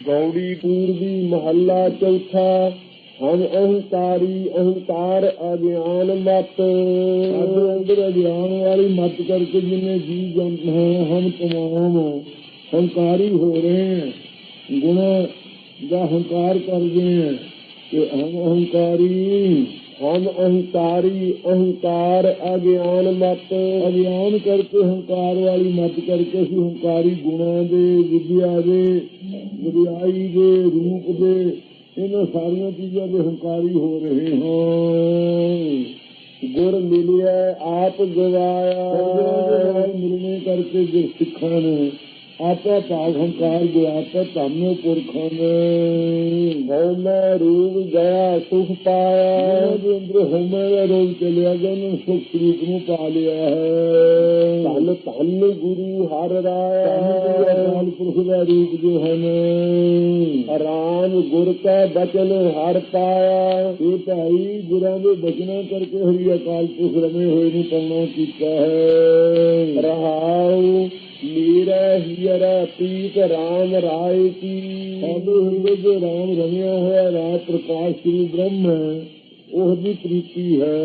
ਗੌੜੀ ਪੂਰਬੀ ਮਹੱਲਾ ਚੌਥਾ ਹਮ ਅਹੰਕਾਰੀ ਅਹੰਕਾਰ ਅਗਿਆਨ ਮਤ। ਸਾਡੇ ਅਗਿਆਨ ਵਾਲੀ ਮਤ ਕਰਕੇ ਜਿੰਨੇ ਜੀ ਜੰਤ ਹੈ, ਹਮ ਤਮਾਮ ਹੰਕਾਰੀ ਹੋ ਰਹੇ ਹੈ। ਗੁਣ ਦਾ ਹੰਕਾਰ ਕਰਦੇ ਹੈ ਕਿ ਅਹੰਕਾਰੀ ਹਮ ਅਹੰਕਾਰੀ ਅਹੰਕਾਰ ਅਗਿਆਨ ਮਤ ਅਗਿਆਨ ਕਰਕੇ ਹੰਕਾਰ ਵਾਲੀ ਮਤ ਕਰਕੇ ਅਸੀਂ ਹੰਕਾਰੀ ਗੁਣਾਂ ਦੇ ਵਿਦਿਆ ਦੇ ਵਿਦਿਆਈ ਦੇ ਰੂਪ ਦੇ ਇਹਨਾਂ ਸਾਰੀਆਂ ਚੀਜ਼ਾਂ ਦੇ ਹੰਕਾਰੀ ਹੋ ਰਹੇ ਹਾਂ। ਗੁਰ ਮਿਲਿਆ ਆਪ ਗਵਾਇਆ ਮਿਲਣੇ ਕਰਕੇ ਜੋ ਸਿੱਖਾਂ ਨੇ ਆਪਾ ਭਾਵ ਹੰਕਾਰ ਗੁਆਤਾ ਧੰਨੋ ਪੁਰਖਾਂ ਨੇ। ਹਉ ਮੈਂ ਰੂਪ ਗਿਆ ਸੁਖ ਪਾਇਆ। ਦੇ ਅੰਦਰ ਹਉਮੈ ਦਾ ਰੋਗ ਚਲਿਆ ਗਿਆ ਉਹਨਾਂ ਨੇ ਸੁਖ ਸਰੂਪ ਨੂੰ ਪਾ ਲਿਆ ਹੈ। ਧੰਨ ਧੰਨ ਗੁਰੂ ਹਰ ਅਕਾਲ ਪੁਰਖ ਦਾ ਰੂਪ ਜੋ ਹਨ ਰਾਮ ਗੁਰ ਕੈ ਬਚਨ ਹਰ ਪਾਇਆ। ਇਹ ਭਾਈ ਗੁਰਾਂ ਦੇ ਬਚਨਾਂ ਕਰਕੇ ਹਰੀ ਅਕਾਲ ਪੁਰਖ ਰਮੇ ਮੇਰਾ ਹੀਰ ਪ੍ਰੀਤ ਰਾਮ ਰਾਏ ਕੀ। ਸਾਡੇ ਹਿਰਦੇ ਜੋ ਰਾਮ ਰਮਿਆ ਹੋਇਆ ਰਾਤ ਪ੍ਰਕਾਸ਼ ਸ੍ਰੀ ਬ੍ਰਹਮ ਹੈ ਉਹ ਦੀ ਪ੍ਰੀਤੀ ਹੈ।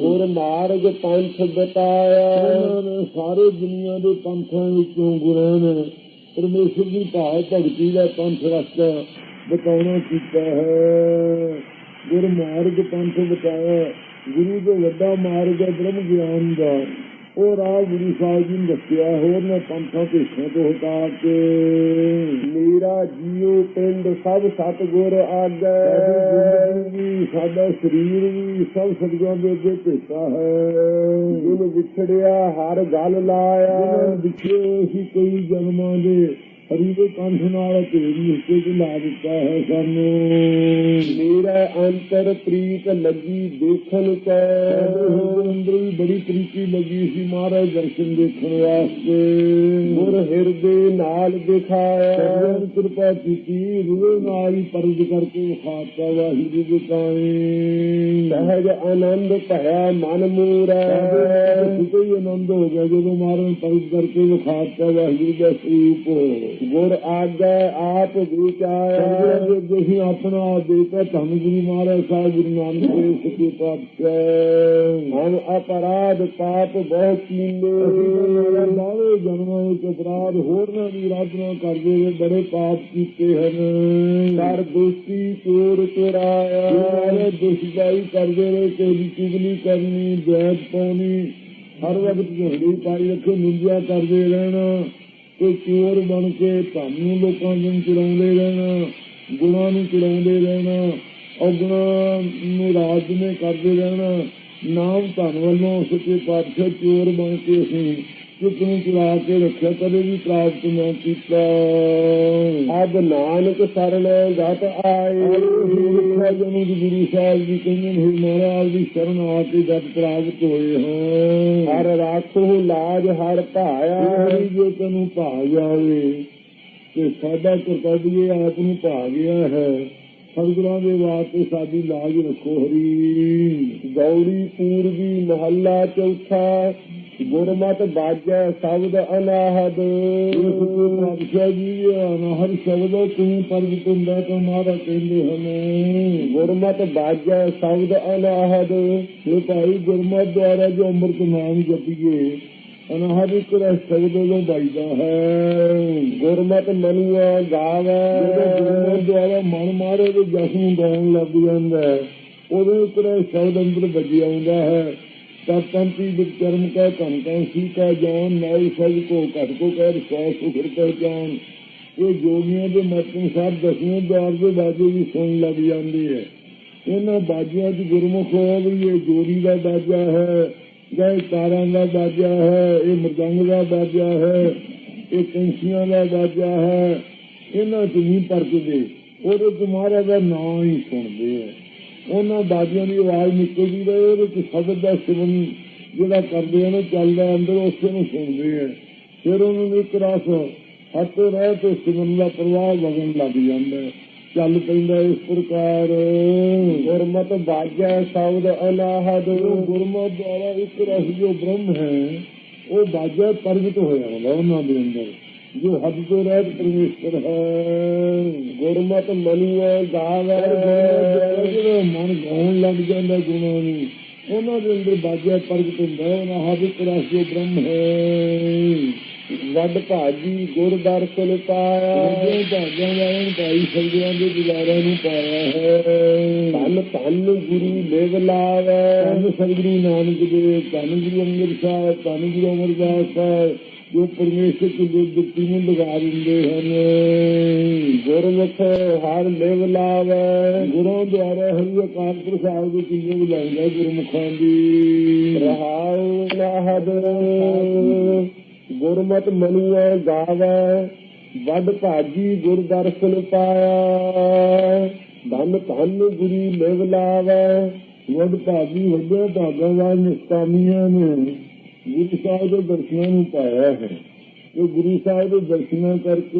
ਗੁਰ ਮਾਰਗ ਪੰਥ ਬਤਾਇਆ। ਸਾਰੇ ਦੁਨੀਆ ਦੇ ਪੰਥਾਂ ਵਿੱਚੋਂ ਗੁਰਾਂ ਨੇ ਪਰਮੇਸ਼ਰ ਦੀ ਭਾਵ ਭਗਤੀ ਦਾ ਪੰਥ ਰਸਤਾ ਬਤਾਉਣਾ ਕੀਤਾ ਹੈ। ਗੁਰ ਮਾਰਗ ਪੰਥ ਬਤਾਇਆ ਗੁਰੂ ਜੋ ਵੱਡਾ ਮਾਰਗ ਹੈ ਬ੍ਰਹਮ ਗਿਆਨ ਦਾ। ਉਹ ਰਾਹ ਗੁਰੂ ਸਾਹਿਬ ਜੀ ਨੇ ਦੱਸਿਆ ਹੋਰ ਨੇ ਪੰਥਾਂ ਭੇਖਾਂ ਤੋਂ ਹਟਾ ਕੇ ਮੇਰਾ ਜੀਉ ਪਿੰਡ ਸਭ ਸਤਗੁਰ ਆਗੈ। ਸਾਡਾ ਸਰੀਰ ਵੀ ਸਭ ਸਤਿਗੁਰਾਂ ਦੇ ਅੱਗੇ ਭੇਟਾ ਹੈ। ਜਿਨ ਵਿਛੜਿਆ ਹਰ ਗੱਲ ਲਾਇਆ। ਵਿਛੇ ਹੋਏ ਸੀ ਕਈ ਜਨਮਾਂ ਦੇ ਹਰੀ ਦੇ ਕੰਠ ਨਾਲ ਤੇਰੀ ਹਿੱਸੇ ਚ ਲਾ ਦਿੱਤਾ ਹੈ ਸਾਨੂੰ। ਮੇਰਾ ਅੰਤਰ ਪ੍ਰੀਤ ਲੱਗੀ ਦੇਖਣ ਕੈ। ਅੰਦਰ ਵੀ ਬੜੀ ਪ੍ਰੀਤੀ ਲੱਗੀ ਸੀ ਮਹਾਰਾਜ ਦਰਸ਼ਨ ਦੇਖਣ ਵਾਸਤੇ। ਗੁਰ ਹਿਰਦੇ ਨਾਲ ਦਿਖਾਇਆ। ਸਤਿਗੁਰਾਂ ਕਿਰਪਾ ਕੀਤੀ ਰੂਹ ਨਾਲ ਹੀ ਪਰਜ ਕਰਕੇ ਖਾਤਾ ਵਾਹਿਗੁਰੂ ਦੇ ਤਾਈ ਸਹਿਜ ਆਨੰਦ ਭਇਆ ਮਨ ਮੂਰੈ। ਹੀ ਆਨੰਦ ਹੋ ਗਿਆ ਜਦੋਂ ਮਹਾਰਾਜ ਪਰਜ ਕਰਕੇ ਵਿਖਾਤਾ ਵਾਹਿਗੁਰੂ ਦਾ ਸਰੂਪ। ਗੁਰ ਆਗੈ ਆਪ ਸਤਿਗੁਰਾਂ ਵਿਚਾਇਆ ਦੇ ਅੱਗੇ ਹੀ ਆਪਣਾ ਦੇਤਾ ਧੰਨ ਗੁਰੂ ਮਹਾਰਾਜ ਸਾਹਿਬ ਗੁਰੂ ਨਾਨਕ ਦੇਵ ਸੱਚੇ ਪਾਤਸ਼ਾਹ। ਹਮ ਅਪਰਾਧ ਪਾਪ ਬਹੁ ਅਸੀਂ ਕੀਨੇ ਲਾਵੇ ਜਨਮਾਂ ਵਿੱਚ ਅਪਰਾਧ ਹੋਰਨਾਂ ਦੀ ਆਰਾਧਨਾ ਕਰਦੇ ਹੋਏ ਬੜੇ ਪਾਪ ਕੀਤੇ ਹਨ। ਕਰ ਦੁਸਤੀ ਚੋਰ ਚੁਰਾਇਆ। ਸਾਰੇ ਦੁਸ਼ਦਾਈ ਕਰਦੇ ਰਹੇ ਤੇਰੀ ਚੁਗਲੀ ਕਰਨੀ ਬੈਠ ਪਾਉਣੀ। ਹਰ ਵਕਤ ਝਗੜੀ ਪਾਈ ਰੱਖੇ ਨਿੰਦਿਆ ਕਰਦੇ ਰਹਿਣਾ। ਕੋਈ ਚੋਰ ਬਣ ਕੇ ਤੁਹਾਨੂੰ ਲੋਕਾਂ ਨੂੰ ਚੁਰਾਉਂਦੇ ਰਹਿਣਾ ਗੁਣਾਂ ਨੂੰ ਚੁਰਾਉਂਦੇ ਰਹਿਣਾ ਔਗੁਣਾਂ ਨੂੰ ਰਾਜ ਨੇ ਕਰਦੇ ਰਹਿਣਾ। ਨਾਮ ਧਨ ਵੱਲੋਂ ਸੱਚੇ ਪਾਤਸ਼ਾਹ ਚੋਰ ਬਣ ਕੇ ਅਸੀਂ ਕਿਸ ਨੂੰ ਚੁਰਾ ਕੇ ਰੱਖਿਆ ਕਦੇ ਵੀ ਪ੍ਰਾਪਤ ਨਾ ਕੀਤਾ। ਅਬ ਨਾਨਕ ਸਰਣ ਗਤ ਆਏ। ਲਿਖਿਆ ਜਨੂੰ ਦੀ ਗੁਰੂ ਸਾਹਿਬ ਜੀ ਕਹਿੰਦੇ ਨੇ ਮਹਾਰਾਜ ਦੀ ਸ਼ਰਨ ਆ ਕੇ ਜਦ ਪ੍ਰਾਪਤ ਹੋਏ ਹਾਂ ਹਰ ਰਾਖੋ ਲਾਜ, ਹਰ ਭਾਇਆ। ਹਰੀ ਤੈਨੂੰ ਭਾ ਜਾਵੇ ਤੇ ਸਾਡਾ ਕਰਤੱਵ ਇਹ ਆਪ ਨੂੰ ਭਾ ਗਿਆ ਹੈ। ਸਤਿਗੁਰਾਂ ਦੇ ਵਾਸਤੇ ਸਾਡੀ ਲਾਜ ਰੱਖੋ ਹਰੀ। ਗੌੜੀ ਪੂਰਬੀ ਮਹੱਲਾ ਚੌਥਾ ਗੁਰਮਤ ਬਾਜੈ ਸ਼ਬਦ ਅਨਾਹਦ। ਇਹ ਸੱਚੇ ਪਾਤਸ਼ਾਹ ਜੀ ਅਨਹਰ ਸ਼ਬਦ ਤੂੰ ਪ੍ਰਗਟ ਹੁੰਦਾ ਤਾਂ ਮਹਾਰਾ ਕਹਿੰਦੇ ਹਨ ਗੁਰਮਤ ਬਾਜੈ ਸ਼ਬਦ ਅਨਾਹਦ ਇਹ ਭਾਈ ਗੁਰਮਤਿ ਦੁਆਰਾ ਜੋ ਅੰਮ੍ਰਿਤ ਨਾਮ ਜਪੀਏ ਅਨਹਦ ਇੱਕ ਰਹਿ ਸ਼ਬਦ ਤੋਂ ਬਾਈਦਾ ਹੈ। ਗੁਰਮਤ ਮਨੁਆ ਗਾਵੇ ਗੁਰਮਤਿ ਦੁਆਰਾ ਮਨ ਮਾਰੇ ਦੇ ਜਸ ਨੂੰ ਗਾਉਣ ਲੱਗ ਜਾਂਦਾ ਉਹਦੇ ਉੱਪਰ ਸ਼ਬਦ ਅੰਦਰ ਵੱਜੀ ਆਉਂਦਾ ਹੈ। ਤਬ ਤੰਤੀ ਵਿਚਰਮ ਕਾ ਧਨ ਕਾ, ਸੀ ਕਾ ਜਾਨ ਨਾਈ ਸਜ ਕੋ ਘਟ ਕੋ ਕਹਿ ਸੋ ਸੁਖਰ ਇਹ ਜੋਗੀਆਂ ਦੇ ਮਤ ਅਨੁਸਾਰ ਦਸਵੇਂ ਦਵਾਰ ਦੇ ਬਾਜੇ ਵੀ ਸੁਣ ਲੱਗ ਜਾਂਦੇ ਹੈ ਇਹਨਾਂ ਬਾਜਿਆਂ ਦੀ ਗੁਰਮੁਖ ਹੋਇਆ ਵੀ ਇਹ ਜੋਰੀ ਦਾ ਬਾਜਾ ਹੈ, ਜਾਂ ਇਹ ਤਾਰਾਂ ਦਾ ਬਾਜਾ ਹੈ, ਇਹ ਮਰਦੰਗ ਦਾ ਬਾਜਾ ਹੈ, ਇਹ ਕੰਸੀਆਂ ਦਾ ਬਾਜਾ ਹੈ। ਇਹਨਾਂ ਚ ਨਹੀਂ ਪਰਤਦੇ ਉਹਦੇ ਚ ਮਹਾਰਾਜ ਦਾ ਨਾਮ ਹੀ ਸੁਣਦੇ ਆ ਉਹਨਾਂ ਬਾਜਿਆਂ ਦੀ ਆਵਾਜ਼ ਨਿਕਲਦੀ ਰਹੇ ਉਹਦੇ ਚ ਸ਼ਬਦ ਦਾ ਸਿਮਰਨ ਜਿਹੜਾ ਕਰਦੇ ਆ ਨਾ, ਚੱਲਦਾ ਅੰਦਰ, ਉਸੇ ਨੂੰ ਸੁਣਦੇ ਆ। ਫਿਰ ਉਹਨਾਂ ਨੂੰ ਇੱਕ ਰਸ ਹੱਥ ਰਹਿ ਤੇ ਸਿਮਨ ਦਾ ਪ੍ਰਵਾਹ ਵਗਣ ਲੱਗ ਜਾਂਦਾ ਚੱਲ ਪੈਂਦਾ ਇਸ ਪ੍ਰਕਾਰ। ਗੁਰਮਤ ਬਾਜੈ ਸ਼ਬਦ ਅਨਾਹਦ ਜੋ ਦੁਆਰਾ ਇੱਕ ਰਸ ਜੋ ਬ੍ਰਹਮ ਹੈ, ਉਹ ਬਾਜਾ ਪ੍ਰਗਟ ਹੋਇਆ ਹੁੰਦਾ ਉਹਨਾਂ ਦੇ ਅੰਦਰ। ਜੋ ਹੱਦ ਤੋਂ ਰਹਿਤ ਪਰਮੇਸ਼ਰ ਹੈ। ਗੁਰਮਤ ਮਨੀਏ ਗਾਵੇ। ਜਿਹੜਾ ਮਨ ਗਾਉਣ ਲੱਗ ਜਾਂਦਾ ਗੁਣਾਂ ਨੂੰ ਉਹਨਾਂ ਦੇ ਅੰਦਰ ਬਾਜਿਆ ਪ੍ਰਗਟ ਹੁੰਦਾ ਉਹਨਾਂ ਹਾਦਿਕ ਰਾਸ਼ੀ ਬ੍ਰਹਮ ਹੈ। ਵੱਡ ਭਾਜੀ ਗੁਰ ਦਰਸ਼ਨ ਪਾਇਆ। ਭਾਗਾਂ ਵਾਲਿਆਂ ਨੂੰ ਭਾਈ ਸੰਗਿਆਂ ਦੇ ਗੁਜ਼ਾਰਿਆਂ ਨੂੰ ਪਾਇਆ ਹੈ। ਧੰਨ ਧੰਨ ਗੁਰੂ ਲਿਵ ਲਾਵੇ। ਧੰਨ ਸਤਿਗੁਰੂ ਨਾਨਕ ਦੇਵ ਧੰਨ ਗੁਰੂ ਅੰਗਦ ਸਾਹਿਬ ਧੰਨ ਗੁਰੂ ਅਮਰਦਾਸ ਸਾਹਿਬ ਜੋ ਪਰਮੇਸ਼ਰ ਦੀ ਦੁੱਤੀ ਨੂੰ ਲਗਾ ਦਿੰਦੇ ਹਨ। ਗੁਰਮੁਖ ਹਰ ਲਿਵ ਲਾਵੇ। ਗੁਰਾਂ ਦੁਆਰਾ ਹਰੀ ਅਕਾਲ ਪੁਰਖ ਦੇ ਕਿੰਨੇ ਬੁਲਾਉਂਦਾ ਗੁਰਮੁਖਾਂ ਦੀ। ਰਹਾਉ ਨਾਹਦ ਗੁਰਮਤ ਮਨੀਏ ਗਾਵੇ। ਵੱਡ ਭਾਜੀ ਗੁਰ ਦਰਸ਼ਨ ਪਾਇਆ। ਧੰਨ ਧੰਨ ਗੁਰੂ ਲਿਵ ਲਾਵੇ। ਵੱਡ ਭਾਜੀ ਵੱਡੇ ਭਾਗਾਂ ਵਾਲ ਨਿਸ਼ਕਾਮੀਆਂ ਨੇ। ਗੁਰੂ ਸਾਹਿਬ ਦੇ ਦਰਸ਼ਨਾਂ ਨੂੰ ਪਾਇਆ ਹੈ ਇਹ ਗੁਰੂ ਸਾਹਿਬ ਦੇ ਦਰਸ਼ਨਾਂ ਕਰਕੇ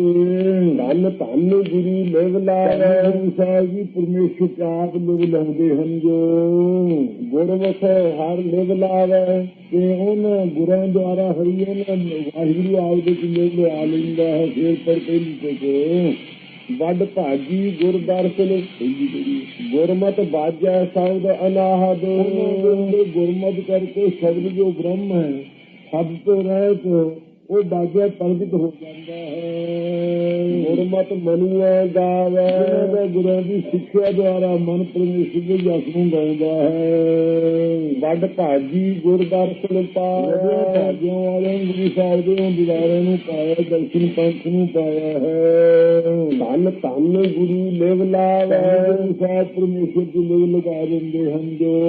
ਧੰਨ ਧੰਨ ਗੁਰੂ ਲਿਵ ਲਾਵੇ ਗੁਰੂ ਸਾਹਿਬ ਜੀ ਪਰਮੇਸ਼ਰ ਤੇ ਆਪ ਲੋਕ ਲਾਉਂਦੇ ਹਨ ਜੋ। ਗੁਰਮੁਖ ਹਰ ਲਿਵ ਲਾਵੇ। ਤੇ ਉਹਨਾਂ ਗੁਰਾਂ ਦੁਆਰਾ ਹਰੀ ਉਹਨਾਂ ਵਾਹਿਗੁਰੂ ਆਪ ਦੇ ਕਿੰਨੇ ਲਿਆ ਲੈਂਦਾ ਹੈ। ਫੇਰ ਪਰ ਪਹਿਲੀ ਤੇ ਵੱਡ ਭਾਜੀ ਗੁਰ ਦਰਸ਼ਨ ਗੁਰਮਤ ਬਾਜੈ ਸਬਦ ਅਨਾਹਦ। ਗੁਰਮਤਿ ਕਰਕੇ ਸ਼ਬਦ ਜੋ ਬ੍ਰਹਮ ਹੈ ਸਭ ਤੋਂ ਰਹਿਤ ਉਹ ਬਾਜਾ ਪ੍ਰਗਟ ਹੋ ਜਾਂਦਾ ਹੈ। ਗੁਰਮਤ ਮਨੀਏ ਗਾਵੇ ਉਹਨਾਂ ਦਾ ਗੁਰਾਂ ਦੀ ਸਿੱਖਿਆ ਦੁਆਰਾ ਮਨ ਪਰਮੇਸ਼ਰ ਦੇ ਜਸ ਨੂੰ ਗਾਉਂਦਾ ਹੈ। ਵੱਡ ਭਾਜੀ ਗੁਰ ਦਰਸ਼ਨ ਵਧੀਆ ਪਾਇਆ ਭਾਗਿਆਂ ਵਾਲਿਆਂ ਨੂੰ ਗੁਰੂ ਸਾਹਿਬ ਦੇ ਦਿਲਾਰੇ ਨੂੰ ਪਾਇਆ ਦਰਸ਼ਨ ਪੰਥ ਨੂੰ ਪਾਇਆ ਹੈ। ਧੰਨ ਧੰਨ ਗੁਰੂ ਲਿਵ ਲਾਵੇ। ਗੁਰੂ ਸਾਹਿਬ ਪਰਮੇਸ਼ਰ ਦੀ ਲਿਵ ਲਗਾ ਦਿੰਦੇ ਹਨ ਜੋ।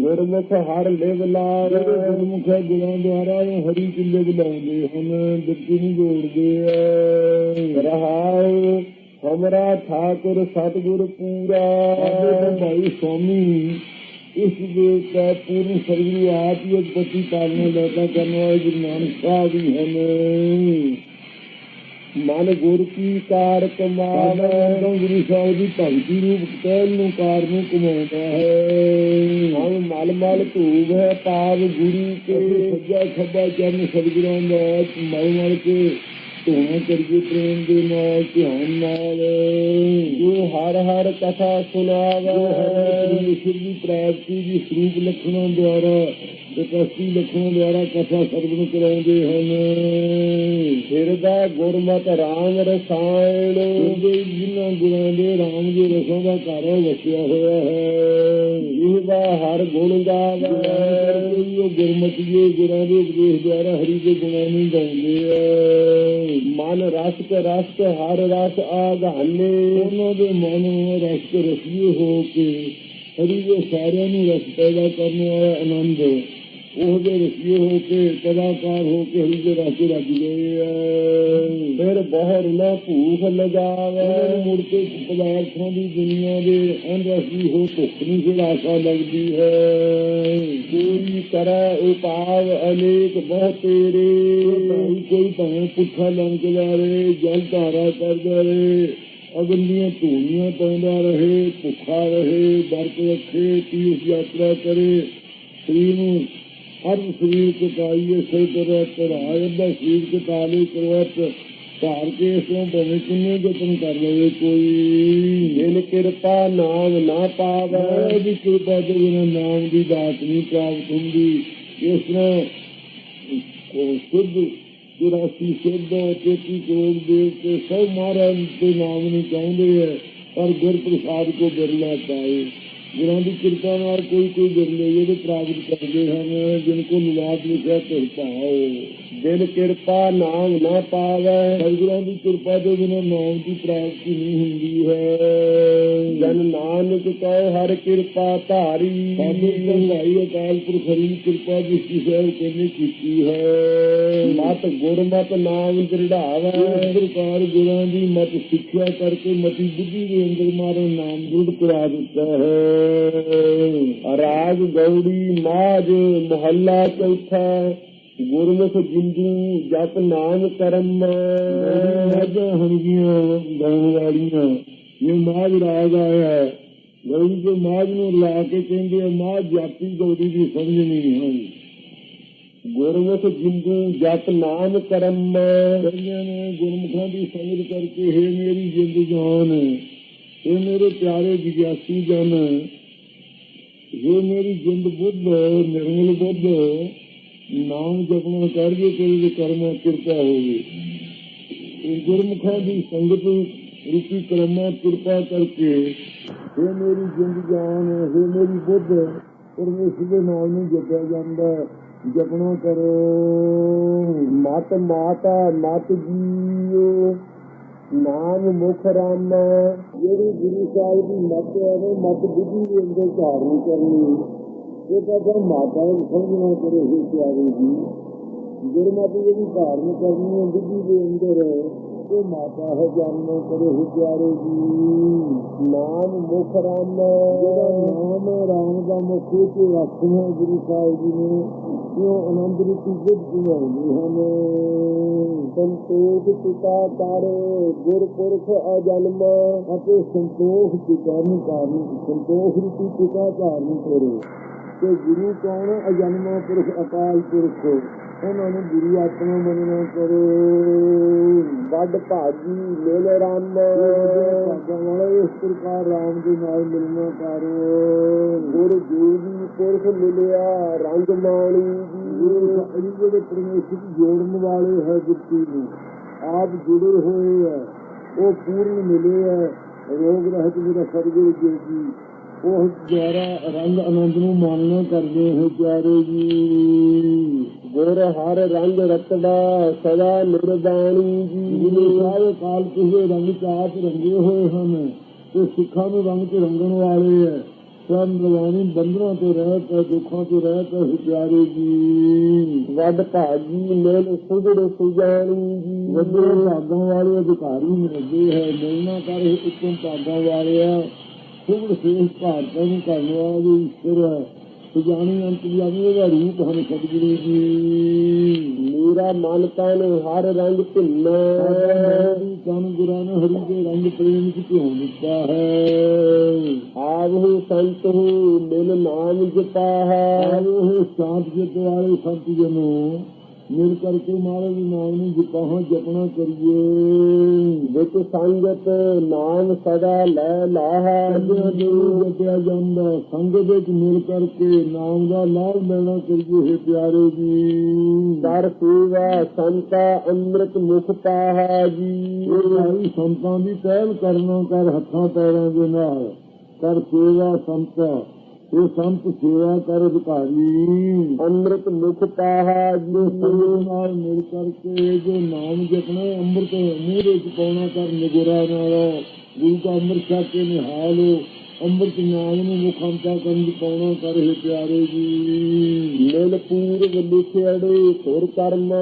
ਗੁਰਮੁਖ ਹਰ ਲਿਵ ਲਾਵੇ। ਗੁਰਮੁਖ ਗੁਰਾਂ ਦੁਆਰਾ ਹਰੀ ਕਿੱਲੇ ਬੁਲਾਉਂਦੇ ਹਨ ਦਿੱਤੀ ਨੂੰ ਜੋੜਦੇ ਆ। ਰਹਾਉ ਹਮਰਾ ਠਾਕੁਰ ਸਤਿਗੁਰ ਪੂਰਾ। ਭਾਈ ਸਵਾਮੀ ਇਸ ਦੇ ਦਾ ਪੂਰਨ ਸਰਗੁਰੂ ਆਪ ਹੀ ਉਤਪਤੀ ਪਾਲਣਾ ਲੈਤਾ ਕਰਨ ਵਾਲੇ ਗੁਰੂ ਨਾਨਕ ਸਾਹਿਬ ਹਨ। ਮਨ ਗੁਰ ਕੀ ਕਾਰ ਕਮਾਵੇ। ਮਾਵੇ ਗੁਰੂ ਸਾਹਿਬ ਦੀ ਭਗਤੀ ਰੂਪ ਕਹਿਲ ਨੂੰ ਕਾਰ ਨੂੰ ਕਮਾਉਂਦਾ ਹੈ। ਹਮ ਮਲ ਮਲ ਧੂਬ ਹੈ ਪਾਵ ਗੁਰੂ ਕੇ। ਸੱਜਾ ਖੱਬਾ ਚਰਨ ਸਤਿਗੁਰਾਂ ਦਾ ਮਲ ਮਲ ਕੇ ਧੋਣਾ ਕਰੀਏ ਪ੍ਰੇਮ ਦੇ ਨਾਲ, ਧਿਆਨ ਨਾਲ। ਜੋ ਹਰ ਹਰ ਕਥਾ ਜੋ ਹਰ ਸੁਣਾਵੇ ਦੀ ਪ੍ਰਾਪਤੀ ਦੀ ਸਰੂਪ ਲੱਖਣਾਂ ਦੁਆਰਾ ਤੇ ਕਸਤੀ ਦੁਆਰਾ ਕਥਾ ਸਰਵਣ ਕਰਾਉਂਦੇ ਹਨ। ਫਿਰਦਾ ਗੁਰਮਤ ਰਾਮ ਰਸਾਇਣ। ਉਹਦੇ ਜਿਨ੍ਹਾਂ ਗੁਰਾਂ ਦੇ ਰਾਮ ਦੇ ਰਸਾਂ ਦਾ ਘਰ ਵਸਿਆ ਹੋਇਆ ਹੈ। ਇਹ ਹਰ ਗੁਣ ਗਾਵੇ ਕੋਈ ਉਹ ਗੁਰਮਤਿ ਦੇ ਗੁਰਾਂ ਦੇ ਉਪਦੇਸ਼ ਦੁਆਰਾ ਹਰੀ ਦੇ ਗੁਣਾਂ ਨੂੰ ਗਾਉਂਦੇ ਆ। ਮਨ ਰਸ ਕੇ ਰਸ ਕੇ ਹਰ ਰਸ ਆਗਾਨੇ ਉਹਨਾਂ ਦੇ ਮਨ ਰਸ ਕੇ ਰਸੀਏ ਹੋ ਕੇ ਹਰੀ ਦੇ ਸਾਰਿਆਂ ਨੂੰ ਰਸ ਪੈਦਾ ਕਰਨ ਵਾਲਾ ਆਨੰਦ। ਉਹਦੇ ਰਸੀਏ ਹੋ ਕੇ ਕਲਾਕਾਰ ਹੋ ਕੇ ਹਰੀ ਦੇ ਰਸ ਲੱਗ ਗਏ ਫਿਰ ਬਹਿਰ ਨਾ ਭੂਖ ਲਗਾਵੇ। ਮੁੜ ਕੇ ਪਦਾਰਥਾਂ ਦੀ ਦੁਨੀਆ ਦੇ ਅਨਰਸੀ ਹੋ ਭੁੱਖ ਨਹੀਂ ਫਿਰ ਆਸਾ ਲੱਗਦੀ ਹੈ। ਕੋਈ ਕਰੈ ਉਪਾਵ ਅਨੇਕ ਬਹੁ ਤੇਰੇ। ਕੋਈ ਭਾਵੇਂ ਪੁੱਠਾ ਲੰਘ ਜਾਵੇ ਜਲ ਧਾਰਾ ਕਰਦਾ ਰਹੇ ਅਗਨ ਦੀਆਂ ਧੂਣੀਆਂ ਪਾਉਂਦਾ ਰਹੇ ਭੁੱਖਾ ਰਹੇ ਵਰਤ ਰੱਖੇ ਤੀਰਥ ਯਾਤਰਾ ਕਰੇ ਸਰੀਰ ਨੂੰ ਹਰ ਸਰੀਰ ਕੇ ਪਾਈਏ ਸਹੀ ਤਰ੍ਹਾਂ ਚੜਾਏ ਅੱਧਾ ਸਰੀਰ ਕੇ ਤਾਲੇ ਕਰਵਤ ਧਾਰ ਕੇ ਇਸ ਨੂੰ ਭਾਵੇਂ ਕਿੰਨੇ ਯਤਨ ਕਰ ਲਵੇ ਕੋਈ ਜਿਨ ਕਿਰਪਾ ਨਾਮ ਨਾ ਪਾਵੇ। ਦੀ ਕਿਰਪਾ ਦੇ ਬਿਨਾਂ ਨਾਮ ਦੀ ਦਾਤ ਨਹੀਂ ਪ੍ਰਾਪਤ ਹੁੰਦੀ। ਇਸ ਤਰ੍ਹਾਂ ਉਹ ਸ਼ੁੱਧ ਚੁਰਾਸੀ ਸਿੱਧ ਤੇਤੀ ਕਰੋੜ ਦੇਵਤੇ ਸਭ ਮਹਾਰਾਜ ਦੇ ਨਾਮ ਨੂੰ ਚਾਹੁੰਦੇ ਹੈ ਪਰ ਗੁਰ ਪ੍ਰਸਾਦ ਕੋ ਬਿਰਲਾ ਪਾਏ। ਗੁਰਾਂ ਦੀ ਕਿਰਪਾ ਨਾਲ ਕੋਈ ਕੋਈ ਬਿਰਲੇ ਜਿਹੜੇ ਪ੍ਰਾਪਤ ਕਰਦੇ ਹਨ ਜਿਨ ਕੋ ਨਿਵਾਸ ਲਿਖਿਆ ਧਿਰ ਭਾਓ ਜਿਨ ਕਿਰਪਾ ਨਾਮ ਨਾ ਪਾਵੇ। ਸਤਿਗੁਰਾਂ ਦੀ ਕਿਰਪਾ ਦੇ ਬਿਨਾਂ ਨਾਮ ਦੀ ਪ੍ਰਾਪਤੀ ਨਹੀਂ ਹੁੰਦੀ ਹੈ। ਜਨ ਨਾਨਕ ਕਹੋ ਹਰ ਕਿਰਪਾ ਧਾਰੀ। ਸਾਡੇ ਭਾਈ ਅਕਾਲ ਪੁਰਖ ਹਰੀ ਕਿਰਪਾ ਜਿਸ ਦੀ ਸੇਵ ਕਰਨੀ ਕੀਤੀ ਹੈ। ਮਤ ਗੁਰਮਤ ਨਾਮ ਦ੍ਰਿੜਾਵੇ। ਇਸ ਪ੍ਰਕਾਰ ਗੁਰਾਂ ਦੀ ਮਤ ਸਿੱਖਿਆ ਕਰਕੇ ਮਤੀ ਬੁੱਧੀ ਦੇ ਅੰਦਰ ਮਾਰੇ ਨਾਮ ਦ੍ਰਿੜ ਕਰਾ ਦਿੱਤਾ ਹੈ। ਰਾਗ ਗੌੜੀ ਮਾਜ ਮਹੱਲਾ ਚੌਥਾ, ਗੁਰਮੁਖ ਜਿੰਦੂ ਜਪ ਨਾਮ ਕਰਮ। ਮਾਝਾਂ ਹਣਗੀਆਂ ਗਾਉਣ ਇਹ ਮਾਝ ਰਾਗ ਆਇਆ। ਹੈ ਗੌੜੀ ਦੇ ਮਾਝ ਨੂੰ ਲਾ ਕੇ ਕਹਿੰਦੇ ਆ ਮਾਝ ਜਾਤੀ ਗੌੜੀ ਦੀ ਸਮਝ ਨਹੀਂ ਹੈ ਗੁਰਮੁਖ ਜਿੰਦੂ ਜਪ ਨਾਮ ਕਰਮ। ਕਹਿੰਦੇ ਨੇ ਗੁਰਮੁਖਾਂ ਦੀ ਸਮਝ ਕਰਕੇ, ਹੈ ਮੇਰੀ ਜਿੰਦ ਜਾਨ। ਇਹ ਮੇਰੇ ਪਿਆਰੇ ਜਿਗਿਆਸੂ ਜਨ ਇਹ ਮੇਰੀ ਜਿੰਦ ਬੁੱਧ ਨਿਰਮਲ ਬੁੱਧ। ਨਾਮ ਜਪਣਾ ਕਰਕੇ ਤੇਰੇ ਦੇ ਕਿਰਪਾ ਹੋਵੇ। ਇਹ ਗੁਰਮੁਖਾਂ ਦੀ ਸੰਗਤ ਰੂਪੀ ਕਰਮਾਂ ਕਿਰਪਾ ਕਰਕੇ ਇਹ ਮੇਰੀ ਜਿੰਦ ਜਾਨ ਇਹ ਮੇਰੀ ਬੁੱਧ, ਪਰਮੇਸ਼ਰ ਦੇ ਨਾਮ ਨੂੰ ਜਪਿਆ ਜਾਂਦਾ। ਜਪਣਾ ਕਰੋ। ਮਤ ਮਾਤਾ, ਮਤ ਜੀਓ। ਨਾਮ ਮੁਖ ਰਾਮ ਜਿਹੜੀ ਗੁਰੂ ਸਾਹਿਬ ਦੀ ਮੱਤ ਹੈ, ਉਹ ਮੱਤ ਬੁੱਧੀ ਦੇ ਅੰਦਰ ਧਾਰਨ ਕਰਨੀ ਇਹ ਤਾਂ ਫਿਰ ਮਾਤਾ ਨੂੰ ਸਮਝਣਾ ਕਰੇ ਹੀ ਪਿਆਰੇ ਜੀ। ਗੁਰਮਤਿ ਜਿਹੜੀ ਧਾਰਨ ਕਰਨੀ ਹੈ, ਬੁੱਧੀ ਦੇ ਅੰਦਰ, ਉਹ ਮਾਤਾ ਹੈ ਜਾਣਨਾ ਕਰੇ ਹੀ ਪਿਆਰੇ ਜੀ। ਨਾਮ ਮੁਖ ਰਾਮ ਜਿਹੜਾ ਨਾਮ ਰਾਮ ਦਾ ਮੁਖ ਤੇ ਰੱਖਣਾ ਗੁਰੂ ਸਾਹਿਬ ਜੀ ਨੇ, ਉਹ ਆਨੰਦ ਰੂਪੀ ਬੁੱਧ ਜੀ ਹਨ। ਸੰਤੋਖ ਪਿਤਾ ਤਾਰੇ ਗੁਰਪੁਰਖ ਅਜਨਮ, ਅਤੇ ਸੰਤੋਖ ਪਿਤਾ ਨੂੰ ਕਾਰਨ ਸੰਤੋਖ ਰੂਪੀ ਪਿਤਾ ਧਾਰਨ ਕਰੋ। ਤੇ ਗੁਰੂ ਕੌਣ? ਅਜਨਮ ਪੁਰਖ, ਅਕਾਲ ਪੁਰਖ। ਉਹਨਾਂ ਨੂੰ ਗੁਰੂ ਆਤਮਾ ਮੰਨਣਾ ਕਰੋ। ਵੱਡ ਭਾਗੀ ਮੇਲ ਰਾਮ। ਭਾਗਾਂ ਵਾਲੇ ਇਸ ਪ੍ਰਕਾਰ ਰਾਮ ਦੇ ਨਾਲ ਮਿਲਣਾ ਕਰੋ ਗੁਰ ਜੀਵੀ ਪੁਰਖ ਮਿਲਿਆ ਰੰਗ ਮਾਣੀ ਗੁਰੂ ਜੀ ਸਾਹਿਬ ਜਿਹੜੇ ਪਰਮੇਸ਼ਰ ਜੋੜਨ ਵਾਲੇ ਹੈ ਗੁਰਤੀ ਨੂੰ ਆਪ ਜੁੜੇ ਹੋਏ ਹੈ ਉਹ ਪੂਰਨ ਮਿਲੇ ਹੈ ਰੋਗ ਰਹਿਤ ਮੇਰਾ ਸਰਗੁਰੂ ਜੀ ਜੀ ਉਹ ਦੁਆਰਾ ਰੰਗ ਆਨੰਦ ਨੂੰ ਮਾਨਣਾ ਕਰਦੇ ਹੋ ਪਿਆਰੇ ਜੀ। ਗੁਰ ਹਰ ਰੰਗ ਰਤੜਾ ਸਦਾ ਨਿਰਦਾਨੀ ਜੀ। ਸਾਹਿਬ ਕਾਲ ਕਿਸੇ ਰੰਗ ਚਾਤ ਰੰਗੇ ਹੋਏ ਹਨ ਤੇ ਸਿੱਖਾਂ ਨੂੰ ਰੰਗ ਚ ਰੰਗਣ ਵਾਲੇ ਹੈ ਸਭ ਰਵਾਨੀ ਬੰਧਨਾਂ ਤੋਂ ਰਹਿਤ ਹੈ ਦੁੱਖਾਂ ਤੋਂ ਰਹਿਤ ਹੈ ਪਿਆਰੇ ਜੀ। ਵੱਡ ਭਾਜੀ ਮੇਲ ਸੁਜੜ ਸੁਜਾਨੀ ਜੀ। ਵੱਡੇ ਭਾਗਾਂ ਵਾਲੇ ਅਧਿਕਾਰੀ ਮਿਲਦੇ ਹੈ ਮਿਲਣਾ ਕਰ ਉੱਤਮ ਭਾਗਾਂ ਵਾਲਿਆ ਸੁਗੜ ਸੇਖ ਭਾਰਤਾਂ ਨੂੰ ਕਰਨ ਵਾਲੇ ਈਸ਼ਵਰ ਹੈ ਸੁਜਾਨੀ ਅੰਤਿਆਮੀ ਉਹਦਾ ਰੂਪ ਹਨ ਸਤਿਗੁਰੂ ਜੀ ਮੇਰਾ ਮਨ ਤਨ ਹਰ ਰੰਗ ਭਿੰਨਾ ਸਾਡੀ ਤਨ ਗੁਰਾਂ ਨੇ ਹਰੀ ਦੇ ਰੰਗ ਪ੍ਰੇਮ ਚ ਭਿਉਂ ਦਿੱਤਾ ਹੈ ਆਵਹੁ ਸੰਤ ਹੂ ਮਿਲ ਨਾਮ ਜਪਾ ਹੈ ਆਓ ਇਹ ਸ਼ਾਂਤ ਵਾਲੇ ਸੰਤ ਜਨੋ ਮਿਲ ਕਰਕੇ ਮਹਾਰਾਜ ਨਾਮ ਨੂੰ ਜਪਾਹਾਂ ਜਪਣਾ ਕਰੀਏ। ਵਿੱਚ ਸੰਗਤ ਨਾਮ ਸਦਾ ਲੈ ਲਾਹਾ। ਜਪਿਆ ਜਾਂਦਾ ਸੰਗਤ ਵਿੱਚ ਮਿਲ ਕਰਕੇ ਨਾਮ ਦਾ ਲਾਭ ਲੈਣਾ ਕਰੀਏ ਹੈ ਪਿਆਰੇ ਜੀ। ਦਰ ਸੇਵਾ ਸੰਤਾ ਅੰਮ੍ਰਿਤ ਮੁਖ ਪਾਹਾ ਜੀ। ਇਹ ਸੰਤਾਂ ਦੀ ਪਹਿਲ ਕਰਨਾ ਕਰ ਹੱਥਾਂ ਪੈਰਾਂ ਦੇ ਨਾਲ। ਕਰ ਸੇਵਾ ਸੰਤਾ ਇਹ ਸੰਤ ਸੇਵਾ ਕਰ ਅਧਿਕਾਰੀ। ਅੰਮ੍ਰਿਤ ਮੁਖ ਪਾਹਾ, ਜੋ ਨਾਲ ਮਿਲ ਕਰਕੇ ਜੋ ਨਾਮ ਜਪਣਾ, ਅੰਮ੍ਰਿਤ ਮੂੰਹ ਵਿੱਚ ਪਾਉਣਾ ਕਰ ਨਿਗੁਰਾ ਨਾਲ। ਗੁਰੂ ਦਾ ਅੰਮ੍ਰਿਤ ਛਕ ਕੇ ਨਿਹਾਲੋ। ਅੰਮ੍ਰਿਤ ਨਾਮ ਨੂੰ ਮੁਖੰਤਾ ਕਰਨ ਦੀ ਪਾਉਣਾ ਕਰ ਹੈ ਪਿਆਰੇ ਜੀ। ਮਿਲ ਪੂਰਵ ਲਿਖਿਆੜੇ ਸੁਰ ਕਰਮ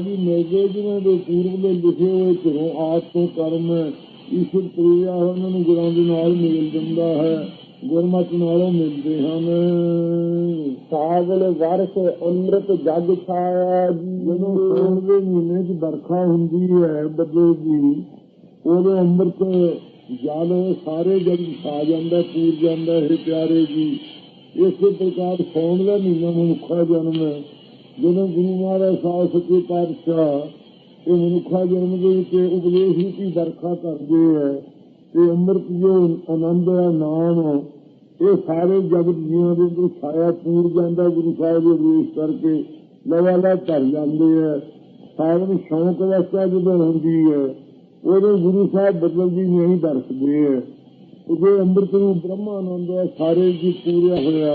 ਜੀ ਮੇਗੇ ਜਿਨ੍ਹਾਂ ਦੇ ਪੂਰਬ ਦੇ ਲਿਖੇ ਹੋਏ ਘਰੋਂ ਆਪ ਤੋਂ ਕਰਮ। ਈਸ਼ਵਰ ਪ੍ਰਿਆ ਉਹਨਾਂ ਨੂੰ ਗੁਰਾਂ ਦੇ ਨਾਲ ਮਿਲ ਜਾਂਦਾ ਹੈ। ਗੁਰਮਤਿ ਨਾਲੋਂ ਮਿਲਦੇ ਹਨ। ਸਾਵਣ ਵਰਸ ਅੰਮ੍ਰਿਤ ਜਗ ਛਾਇਆ ਜਦੋਂ ਸਾਉਣ ਦੇ ਮਹੀਨੇ 'ਚ ਵਰਖਾ ਹੁੰਦੀ ਹੈ ਬੱਦਲ ਦੀ। ਉਦੋਂ ਅੰਮ੍ਰਿਤ ਜਲ ਸਾਰੇ ਜਗ ਛਾ ਜਾਂਦਾ, ਪੂਰ ਜਾਂਦਾ ਹੈ ਪਿਆਰੇ ਜੀ। ਇਸੇ ਪ੍ਰਕਾਰ ਸਾਉਣ ਦਾ ਮਹੀਨਾ ਮਨੁੱਖਾ ਜਨਮ ਹੈ। ਜਦੋਂ ਗੁਰੂ ਮਹਾਰਾਜ ਸਾਹਿਬ ਸੱਚੇ ਪਾਤਸ਼ਾਹ ਇਹ ਮਨੁੱਖਾ ਜਨਮ ਦੇ ਵਿੱਚ ਉਪਦੇਸ਼ ਰੂਪੀ ਵਰਖਾ ਕਰਦੇ ਹੈ। ਤੇ ਅੰਮ੍ਰਿਤ ਜੋ ਆਨੰਦ ਹੈ ਨਾਮ ਇਹ ਸਾਰੇ ਜਗਤ ਜੀਵਾਂ ਦੇ ਅੰਦਰ ਛਾਇਆ ਪੂਰ ਜਾਂਦਾ, ਗੁਰੂ ਸਾਹਿਬ ਦੇ ਉਪਦੇਸ਼ ਕਰਕੇ ਲਵਾਲਾ ਧਰ ਜਾਂਦੇ ਹੈ ਸਾਵਨ ਸ਼ੌਕ ਅਵਸਥਾ ਜਦੋਂ ਹੁੰਦੀ ਹੈ, ਉਦੋਂ ਗੁਰੂ ਸਾਹਿਬ ਬਦਲ ਦੀ ਨਹੀਂ ਦਰਸਦੇ ਹੈ ਉਹਦੇ ਅੰਮ੍ਰਿਤ ਨੂੰ ਬ੍ਰਹਮਾਨੰਦ ਹੈ ਸਾਰੇ ਜੀ ਪੂਰਿਆ ਹੋਇਆ,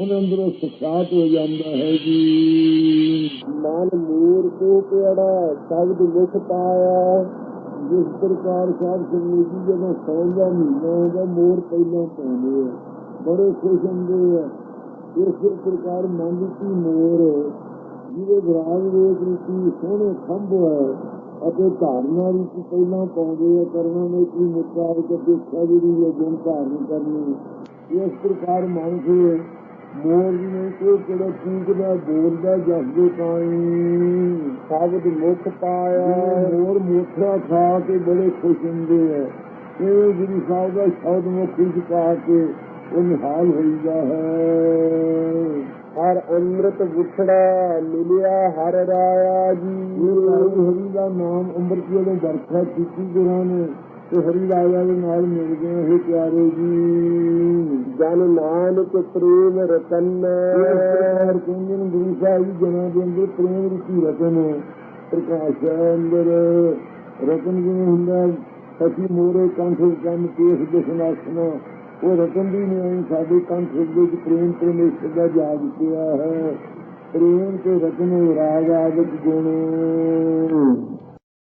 ਉਹਦੇ ਅੰਦਰੋਂ ਉਹ ਸਖਾਤ ਹੋ ਜਾਂਦਾ ਹੈ ਜੀ। ਮਨ ਮੂਰ ਕੋ ਪਿਆੜਾ ਸ਼ਬਦ ਮੁਖ ਪਾਇਆ। ਜਿਸ ਪ੍ਰਕਾਰ ਸਾਹਿਬ ਸਿੰਘ ਜੀ ਜਦੋਂ ਸੌਣ ਦਾ ਮਹੀਨਾ ਹੁੰਦਾ ਮੋਰ ਪਹਿਲਾਂ ਪਾਉਂਦੇ ਆ, ਬੜੇ ਖੁਸ਼ ਹੁੰਦੇ ਆ। ਇਸ ਪ੍ਰਕਾਰ ਮਨ ਦੀ ਮੋਰ ਜਿਹਦੇ ਵਿਰਾਗ ਵੇਖ ਰੀਤੀ ਸੋਹਣੇ ਖੰਭ ਹੈ ਅਤੇ ਧਾਰਨਾ ਵਿੱਚ ਪਹਿਲਾਂ ਪਾਉਂਦੇ ਆ ਕਰਨਾ ਨੇ ਕੀ ਮੁਤਾਬਕ ਦੇਖਿਆ ਜਿਹੜੀ ਇਹ ਗੁਣ ਧਾਰਨ ਕਰਨੀ ਇਸ ਪ੍ਰਕਾਰ ਮਨ ਕੇ ਮੋਰ ਜੀ ਨੇ ਕੋਈ ਕਿਹੜਾ ਚੀਕਦਾ ਬੋਲਦਾ ਜਸਦੇ ਪਾਣੀ ਸ਼ਬਦ ਮੁਖ ਪਾਇਆ। ਜਿਵੇਂ ਮੋਰ ਮੋਠਾ ਖਾ ਕੇ ਬੜੇ ਖੁਸ਼ ਹੁੰਦੇ ਆ। ਇਹ ਗੁਰੂ ਸਾਹਿਬ ਦਾ ਸ਼ਬਦ ਮੁਖ ਵਿੱਚ ਪਾ ਕੇ ਉਹ ਨਿਹਾਲ ਹੋਈਦਾ ਹੈ। ਹਰ ਅੰਮ੍ਰਿਤ ਵਿਛੜਾ ਮਿਲਿਆ ਹਰ ਰਾਇਆ ਜੀ। ਰਾਜ ਹਰੀ ਦਾ ਨਾਮ ਅੰਮ੍ਰਿਤ ਜਦੋਂ ਵਰਖਾ ਕੀਤੀ ਗੁਰਾਂ ਨੇ। ਤੇ ਹਰੀ ਰਾਜਾ ਦੇ ਨਾਲ ਮਿਲ ਗਏ ਇਹ ਪਿਆਰੇ ਜੀ। ਜਨ ਨਾਨਕ ਪ੍ਰੇਮ ਰਤਨ। ਨੇ ਗੁਰੂ ਸਾਹਿਬ ਜਨਾਂ ਦੇ ਅੰਦਰ ਪ੍ਰੇਮ ਰੂਪੀ ਰਤਨ ਪ੍ਰਕਾਸ਼ ਅੰਦਰ। ਰਤਨ ਜਿਵੇਂ ਹੁੰਦਾ ਅਸੀਂ ਮੋਰੇ ਕੰਠ ਕੰਨ ਕੇਸ ਦਿਸਨਾਸਨਾ ਉਹ ਰਤਨ ਦੀ ਨਹੀਂ ਸਾਡੇ ਕੰਠ ਵਿੱਚ ਪ੍ਰੇਮ ਪਰਮੇਸ਼ਰ ਦਾ ਜਾਗ ਪਿਆ ਹੈ। ਪ੍ਰੇਮ ਤੇ ਰਤਨ ਰਾਗ ਆਦਿਕ ਗੁਣ।